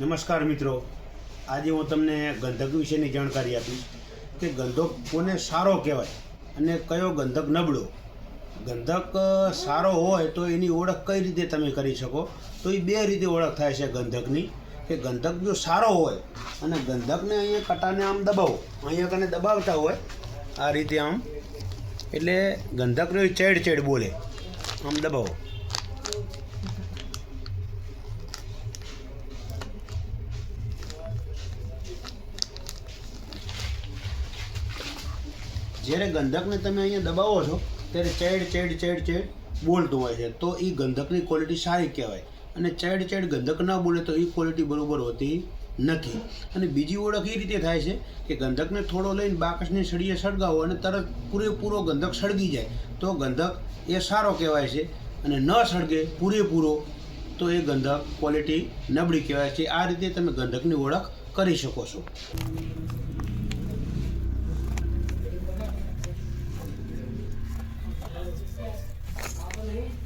નમસ્કાર મિત્રો. આજે હું તમને ગંધક વિશેની જાણકારી આપીશ કે ગંધક કોને સારો કહેવાય અને કયો ગંધક નબળો. ગંધક સારો હોય તો એની ઓળખ કઈ રીતે તમે કરી શકો? તો એ બે રીતે ઓળખ થાય છે ગંધકની. કે ગંધક જો સારો હોય અને ગંધકને અહીંયા કટાને આમ દબાવો. અહીંયા કને દબાવતા હોય, આ રીતે આમ. એટલે ગંધકનો ચેડ ચેડ બોલે. આમ દબાવો. જ્યારે ગંધકને તમે અહીંયા દબાવો છો, ત્યારે ચેડ ચેડ ચેડ ચેડ બોલતું હોય છે. તો એ ગંધકની ક્વોલિટી સારી કહેવાય. અને ચેડ ચેડ ગંધક ના બોલે તો એ ક્વોલિટી બરોબર હોતી નથી. અને બીજી ઓળખ એ રીતે થાય છે કે ગંધકને થોડો લઈને બાકસની સળીએ સળગાવો અને તરત પૂરેપૂરો ગંધક સળગી જાય. તો ગંધક એ સારો કહેવાય છે. અને ન સળગે પૂરેપૂરો, તો એ ગંધક ક્વોલિટી નબળી કહેવાય છે. આ રીતે તમે ગંધકની ઓળખ કરી શકો છો. Amen.